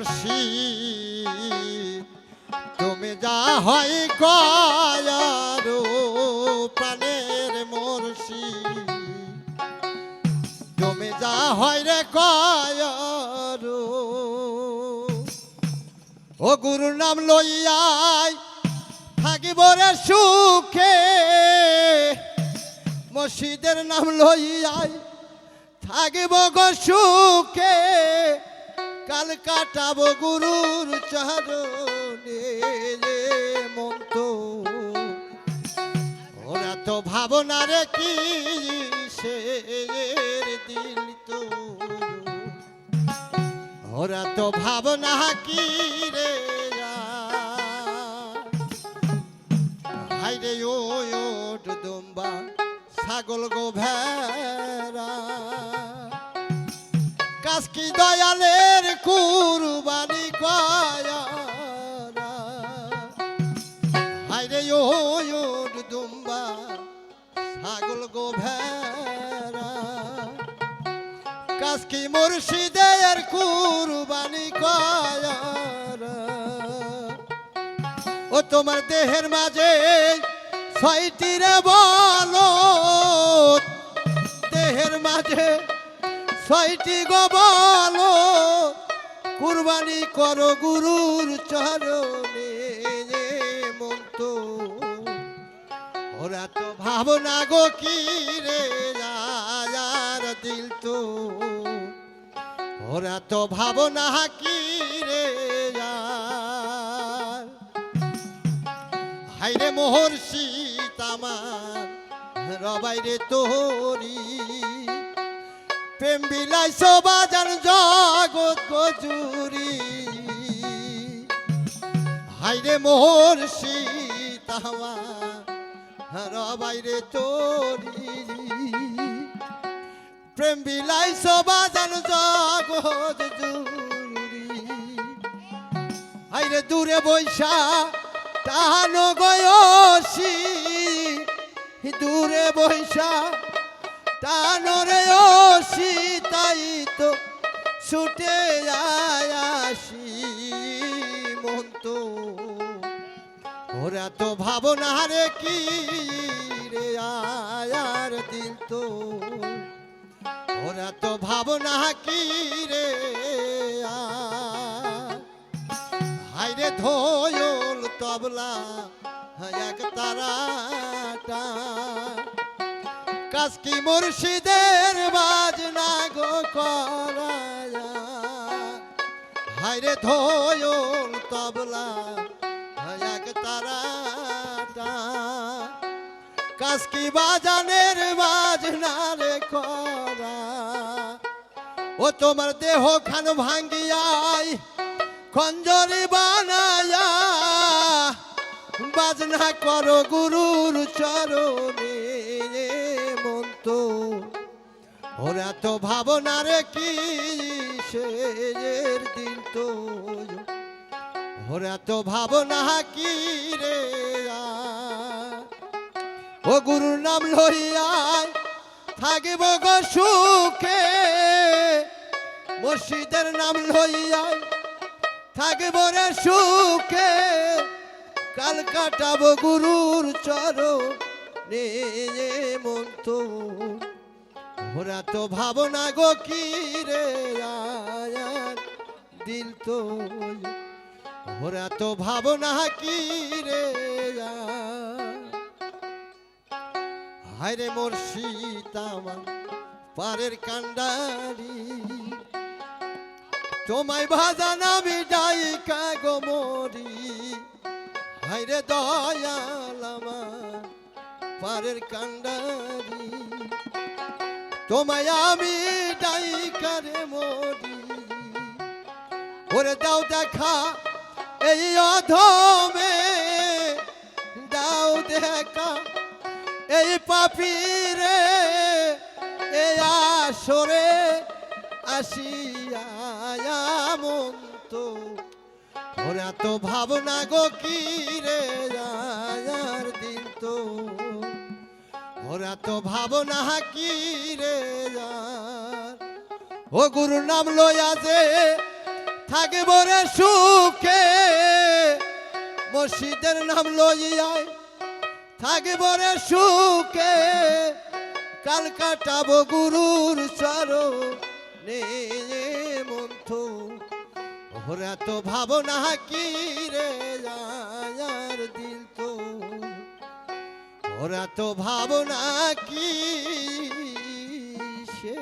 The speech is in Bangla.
মুর্শি তুমি যা হয় কয়ারো প্রাণের মুর্শি তুমি যা হয় রে কয়ারো, ও গুরুর নাম লইয়াই থাকিব রে সুখে। মসজিদের নাম লইয়াই থাকিব গো সুখে। কাল কাটাবো গুরুর চরণে মন্ত ওরা তো ভাবনা রে কি সে দিল তো। ওরা তো ভাবনা কি রে হাইরে ও দুম্বা, ছাগল গো ভেড়া। কাসকি দয়ালের কুরবানি কয়ারা হাইরে ওট দুম্বা, ছাগল গো ভেড়া কাসকি মুর্শিদের কুরবানি কয়ারা ও তোমার দেহের মাঝে ছয়টি রে বলো দেহের মাঝে ছয়টি গো বলো কুরবানি করো গুরুর চরণে রে মন্ত ওরা তো ভাবনা গো কি রে আর দিল তো। ওরা তো ভাবনা কি রে আর হাইরে মোহর আমার রবাইরে তোরি প্রেম বিলাই সবাজান জগৎ গজুরি। হাইরে মোহর শীত আমার রবাইরে তোরি প্রেম বিলাই সবাজান জগৎ জুরি হাইরে দূরে বৈশা টানো গয়সি দূরে বৈশা টানো রে ওসি তাই তো, ছুটে আসি মন তো। ওরা তো ভাবনা রে কি রে আয়ার দিল তো। ওরা তো ভাবনা কি রে হাইরে ধোয়ল তবলা, এক তারাটা কাসকি মুর্শিদের বাজনা গো করায়া। হাইরে ধোয়ল তবলা এক তারাটা। কাসকি বাজানের বাজনা রে করা। ও তোমার দেহ খান ভাঙ্গিয়াই, খঞ্জরি বানায়া। বাজনা করো গুরুর চরণে ওরা তো ভাবনার কি শের দিন তো। ওরা তো ভাবনা কি রে। ও গুরুর নাম লইয়াই থাকিব গো সুখে। মসজিদের নাম লইয়াই থাকিব রে সুখে। কাল কাটাবো গুরুর চর মন্ত ওরা তো ভাবনা গো কি রে দিল তো ওরা তো ভাবনা কি রে হায় হায়রে মোর সীতামা পারের কান্ডারি। তোমায় ভাজান আমি যাই কাগো মরি। হায়রে দয়াল আমার পারের কান্ডারি। তোমায় আমি যাই কারে মরি। ওরে দাও দেখা এই অধমে, দাও দেখা এই পাপিরে এই আসরে আসিয়া মন্ত ওরা তো ভাবনা গো কি রে তো ওরা তো ভাবনা কি রে। ও গুরু নাম লয়া যে থাকব রে সুখে, মসজিদের নাম লইয়ায় থাকব রে সুখে, কাল কাটাবো গুরুর চরণে মন্থ ওরা তো ভাবনা কি রে আর দিল ওরা তো ভাবনা কি সে?